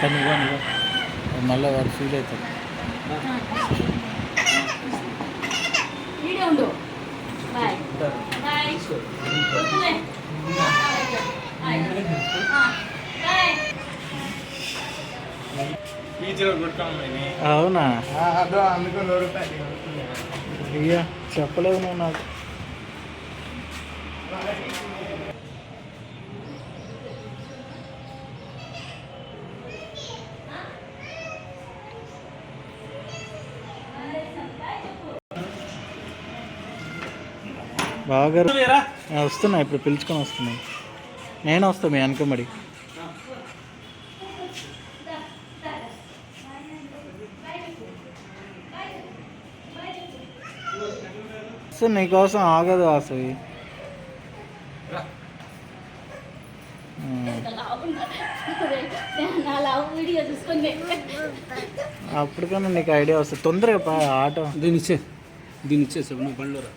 పని మళ్ళీ వాడు ఫీల్ అవుతాడు. వీడియో ఉండు. బాయ్ బాయ్ అవునా? అయ్యా చెప్పలేవు నువ్వు నాకు. బావగారు వేరా ఆ, వస్తున్నా ఇప్పుడు పిలుచుకొని వస్తున్నాయి నేను వస్తా మీ వెనకబడి అసలు నీకోసం ఆగదు చూసుకుంది అప్పటికన్నా నీకు ఐడియా వస్తుంది. తొందరగా పా ఆటో. దీని ఇచ్చే దీని ఇచ్చేసావు నువ్వు బండ్లో రా.